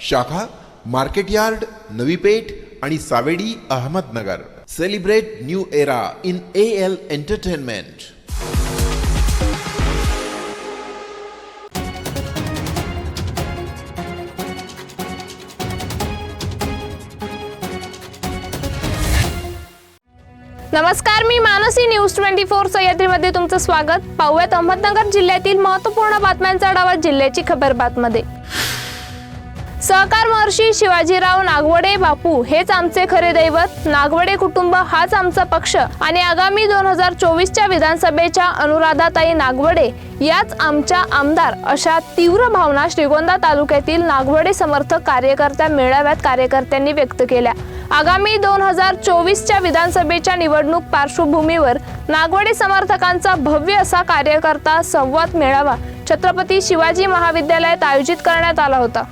शाखा market yard Navi Peth आणि Savedi Ahmednagar. Celebrate new era in A L entertainment नमस्कार मी मानसी न्यूज ट्वेंटी फोर सह्याद्रीमध्ये तुमचं स्वागत. पाहूयात अहमदनगर जिल्ह्यातील महत्त्वपूर्ण बातम्यांचा आढावा जिल्ह्याची खबर बातमध्ये. सहकार महर्षी शिवाजीराव नागवडे बापू हेच आमचे खरे दैवत. नागवडे कुटुंब हाच आमचा पक्ष. आणि आगामी दोन हजार चोवीसच्या विधानसभेच्या अनुराधाताई नागवडे याच आमच्या आमदार अशा तीव्र भावना श्रीगोंदा तालुक्यातील नागवडे समर्थक कार्यकर्त्या मेळाव्यात कार्यकर्त्यांनी व्यक्त केल्या. आगामी दोन हजार चोवीसच्या विधानसभेच्या निवडणूक पार्श्वभूमीवर नागवडे समर्थकांचा भव्य असा कार्यकर्ता संवाद मेळावा छत्रपती शिवाजी महाविद्यालयात आयोजित करण्यात आला होता.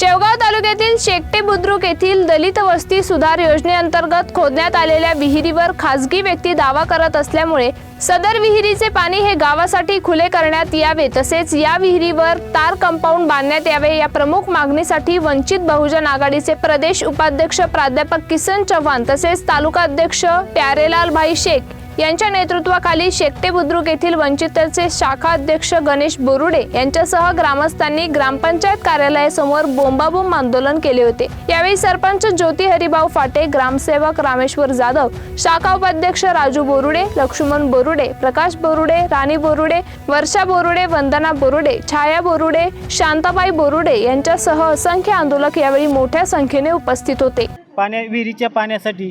शेवगाव तालुक्यातील शेकटे बुद्रुक येथील दलित वस्ती सुधार योजनेअंतर्गत खोदण्यात आलेल्या विहिरीवर खासगी व्यक्ती दावा करत असल्यामुळे सदर विहिरीचे पाणी हे गावासाठी खुले करण्यात यावे तसेच या विहिरीवर तार कंपाऊंड बांधण्यात यावे या प्रमुख मागणीसाठी वंचित बहुजन आघाडीचे प्रदेश उपाध्यक्ष प्राध्यापक किसन चव्हाण तसेच तालुका अध्यक्ष प्यारेलाल भाई शेख यांच्या नेतृत्वाखाली शेकटे बुद्रुक येथील वंचितचे शाखा अध्यक्ष गणेश बोरुडे यांच्यासह ग्रामस्थांनी ग्रामपंचायत कार्यालयासमोर बोंबाबोंब आंदोलन केले होते. यावेळी सरपंच ज्योती हरिभाऊ फाटे ग्रामसेवक रामेश्वर जाधव शाखा उपाध्यक्ष राजू बोरुडे लक्ष्मण बोरुडे प्रकाश बोरुडे राणी बोरुडे वर्षा बोरुडे वंदना बोरुडे छाया बोरुडे शांताबाई बोरुडे यांच्यासह असंख्य आंदोलक यावेळी मोठ्या संख्येने उपस्थित होते. पाण्या विहिरीच्या पाण्यासाठी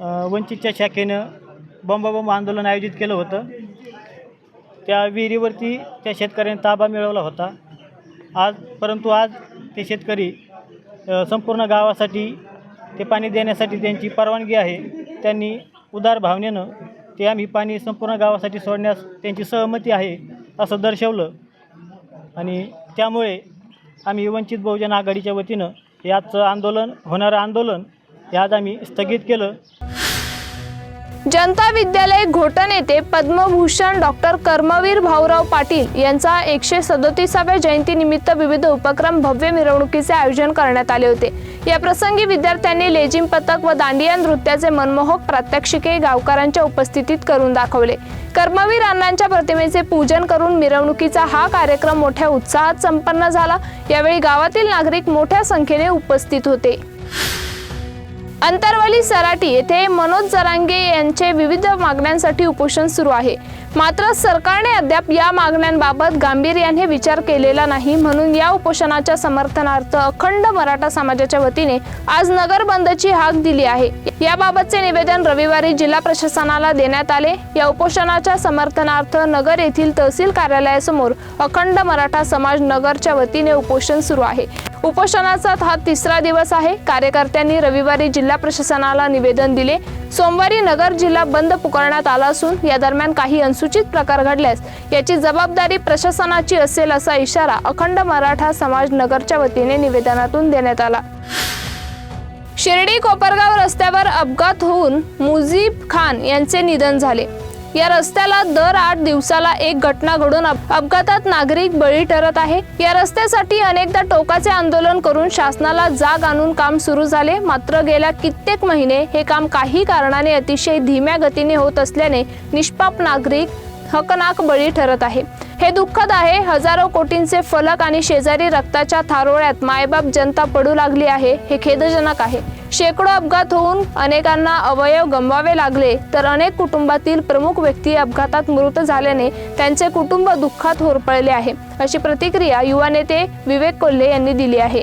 वंचितच्या शाखेनं बंबाबंब आंदोलन आयोजित केलं होतं. त्या विहिरीवरती त्या शेतकऱ्यांनी ताबा मिळवला होता. आज परंतु आज ते शेतकरी संपूर्ण गावासाठी ते पाणी देण्यासाठी त्यांची परवानगी आहे. त्यांनी उदार भावनेनं ते आम्ही पाणी संपूर्ण गावासाठी सोडण्यास त्यांची सहमती आहे असं दर्शवलं. आणि त्यामुळे आम्ही वंचित बहुजन आघाडीच्या वतीनं हे आजचं आंदोलन होणारं आंदोलन हे आज आम्ही स्थगित केलं. जनता विद्यालय घोटण येथे पद्मभूषण डॉक्टर कर्मवीर भाऊराव पाटील यांचा एकशे सदोतीसाव्या जयंतीनिमित्त विविध उपक्रम भव्य मिरवणुकीचे आयोजन करण्यात आले होते. या प्रसंगी विद्यार्थ्यांनी लेझिम पथक व दांडिया नृत्याचे मनमोहक प्रात्यक्षिके गावकऱ्यांच्या उपस्थितीत करून दाखवले. कर्मवीर अण्णांच्या प्रतिमेचे पूजन करून मिरवणुकीचा हा कार्यक्रम मोठ्या उत्साहात संपन्न झाला. यावेळी गावातील नागरिक मोठ्या संख्येने उपस्थित होते. अंतरवली सराटी येथे मनोज जरांगे यांचे विविध मागण्यांसाठी उपोषण सुरू आहे. मात्र सरकारने अद्याप या मागण्यांबाबत गांभीर्याने विचार केलेला नाही. म्हणून या उपोषणाच्या समर्थनार्थ अखंड मराठा समाजाच्या वतीने आज नगर बंदची हाक दिली आहे. याबाबतचे निवेदन रविवारी जिल्हा प्रशासनाला देण्यात आले. या उपोषणाच्या समर्थनार्थ नगर येथील तहसील कार्यालयासमोर अखंड मराठा समाज नगरच्या वतीने उपोषण सुरू आहे. उपोषणाचा हा तिसरा दिवस आहे. कार्यकर्त्यांनी रविवारी जिल्हा प्रशासनाला निवेदन दिले. सोमवारी नगर जिल्हा बंद पुकारण्यात आला असून या दरम्यान काही अनुसूचित प्रकार घडल्यास याची जबाबदारी प्रशासनाची असेल असा इशारा अखंड मराठा समाज नगरच्या वतीने निवेदनातून देण्यात आला. शिर्डी कोपरगाव रस्त्यावर अपघात होऊन मुजीब खान यांचे निधन झाले. या रस्त्याला दर आठ दिवसाला एक घटना घडून अप- अपघातात नागरिक बळी ठरत आहे. या रस्त्यासाठी अनेकदा टोकाचे आंदोलन करून शासनाला जाग आणून काम सुरू झाले. मात्र गेल्या कित्येक महिने हे काम काही कारणाने अतिशय धीम्या गतीने होत असल्याने निष्पाप नागरिक हकनाक बळी ठरत आहे. हे दुःखद आहे. हजारो कोटींचे फलक आणि शेजारी रक्ताच्या थारोळ्यात मायबाप जनता पडू लागली आहे हे खेदजनक आहे. शेकडो अपघात होऊन अनेकांना अवयव गमवावे लागले तर अनेक कुटुंबातील प्रमुख व्यक्ती अपघातात मृत झाल्याने त्यांचे कुटुंब दुःखात होरपळले आहे अशी प्रतिक्रिया युवा नेते विवेक कोल्हे यांनी दिली आहे.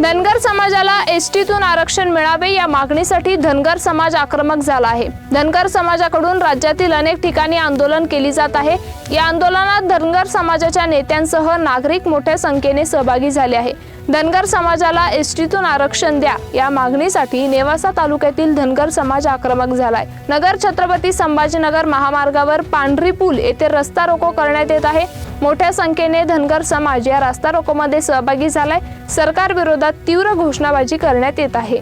धनगर समाजाला एसटीतून आरक्षण मिळावे या मागणीसाठी धनगर समाज आक्रमक झाला आहे. धनगर समाजाकडून राज्यातील अनेक ठिकाणी आंदोलन केली जात आहे. या आंदोलनात धनगर समाजाच्या नेत्यांसह नागरिक मोठ्या संख्येने सहभागी झाले आहे. धनगर समाजाला एसटीतून आरक्षण द्या या मागणीसाठी नेवासा तालुक्यातील धनगर समाज आक्रमक झालाय. नगर छत्रपती संभाजीनगर महामार्गावर पांढरी पूल येथे रस्ता रोको करण्यात येत आहे. मोठ्या संख्येने धनगर समाज या रास्ता रोकोमध्ये सहभागी झालाय. सरकार विरोधात तीव्र घोषणाबाजी करण्यात येत आहे.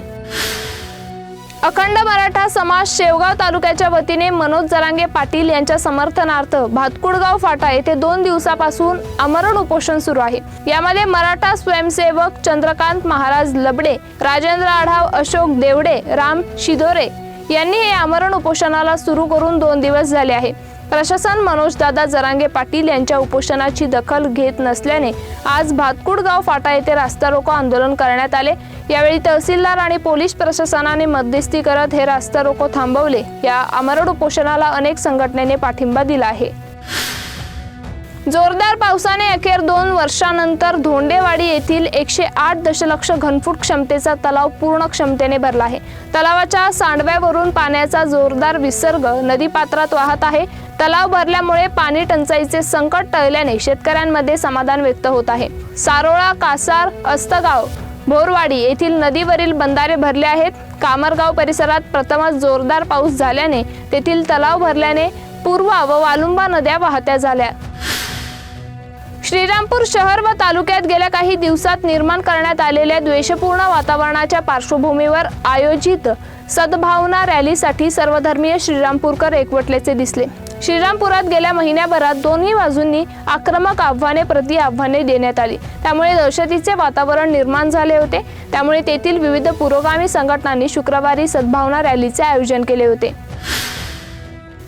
अखंड मराठा समाज शेवगाव तालुक्याच्या वतीने मनोज जरांगे पाटील यांच्या समर्थनार्थ भातकुडगाव फाटा येथे दोन दिवसापासून आमरण उपोषण सुरू आहे. यामध्ये मराठा स्वयंसेवक चंद्रकांत महाराज लबडे राजेंद्र आढाव अशोक देवडे राम शिदोरे यांनी हे आमरण उपोषणाला सुरू करून दोन दिवस झाले आहे. प्रशासन मनोजदादा जरांगे पाटील यांच्या उपोषणाची दखल घेत नसल्याने आज भातकुडगाव फाटा येथे रास्ता रोको आंदोलन करण्यात आले. यावेळी तहसीलदार आणि पोलीस प्रशासनाने मध्यस्थी करत हे रास्ता रोको थांबवले. या अमरड उपोषणाला अनेक संघटनेने पाठिंबा दिला आहे. जोरदार पावसाने अखेर दोन वर्षानंतर धोंडेवाडी येथील एकशे आठ दशलक्ष घनफूट क्षमतेचा तलाव पूर्ण क्षमतेने भरला आहे. तलावाच्या सांडव्यावरून पाण्याचा जोरदार विसर्ग नदीपात्रात वाहत आहे. तलाव भरल्यामुळे पाणी टंचाईचे संकट टळल्याने शेतकऱ्यांमध्ये समाधान व्यक्त होत आहे. सारोळा कासार अस्तगाव भोरवाडी येथील नदीवरील बंधारे भरले आहेत. कामरगाव परिसरात प्रथमच जोरदार पाऊस झाल्याने तेथील तलाव भरल्याने पूर्वा व वालुंबा नद्या वाहत्या झाल्या. श्रीरामपूर शहर व तालुक्यात गेल्या काही दिवसात निर्माण करण्यात आलेल्या द्वेषपूर्ण वातावरणाच्या पार्श्वभूमीवर आयोजित सद्भावना रॅलीसाठी सर्वधर्मीय श्रीरामपूरकर एकवटल्याचे दिसले. श्रीरामपुरात गेल्या महिन्याभरात दोन्ही बाजूंनी आक्रमक आव्हाने प्रति आव्हाने देण्यात आली. त्यामुळे दहशतीचे वातावरण निर्माण झाले होते. त्यामुळे तेथील विविध पुरोगामी संघटनांनी शुक्रवारी सद्भावना रॅलीचे आयोजन केले होते.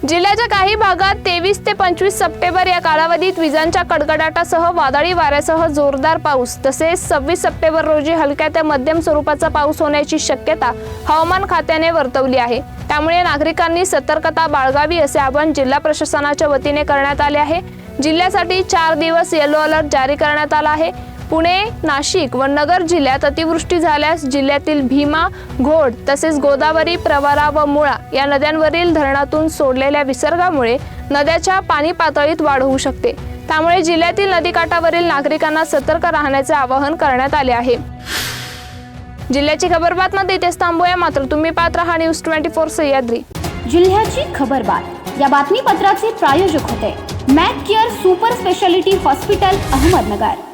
जिल्ह्याच्या काही भागात तेवीस ते पंचवीस सप्टेंबर या कालावधीत विजांच्या कडकडाटासह वादळी वाऱ्यासह जोरदार पाऊस तसेच सव्वीस सप्टेंबर रोजी हलक्या ते मध्यम स्वरूपाचा पाऊस होण्याची शक्यता हवामान खात्याने वर्तवली आहे. त्यामुळे नागरिकांनी सतर्कता बाळगावी असे आवाहन जिल्हा प्रशासनाच्या वतीने करण्यात आले आहे. जिल्ह्यासाठी चार दिवस येलो अलर्ट जारी करण्यात आला आहे. पुणे नाशिक व नगर जिल्ह्यात अतिवृष्टी झाल्यास जिल्ह्यातील भीमा घोड तसेच गोदावरी प्रवरा व मुळा या नद्यांवरील धरणातून सोडलेल्या विसर्गामुळे नद्याच्या पाणी पातळीत वाढ होऊ शकते. त्यामुळे जिल्ह्यातील नदीकाठावरील नागरिकांना सतर्क राहण्याचे आवाहन करण्यात आले आहे. जिल्ह्याची खबर बातमध्ये इथेच थांबूया मात्र तुम्ही पात्र हा न्यूज ट्वेंटी फोर सह्याद्री. जिल्ह्याची खबरबात. या बातमीपत्राचे प्रायोजक होते. Mac care super speciality hospital Ahmednagar.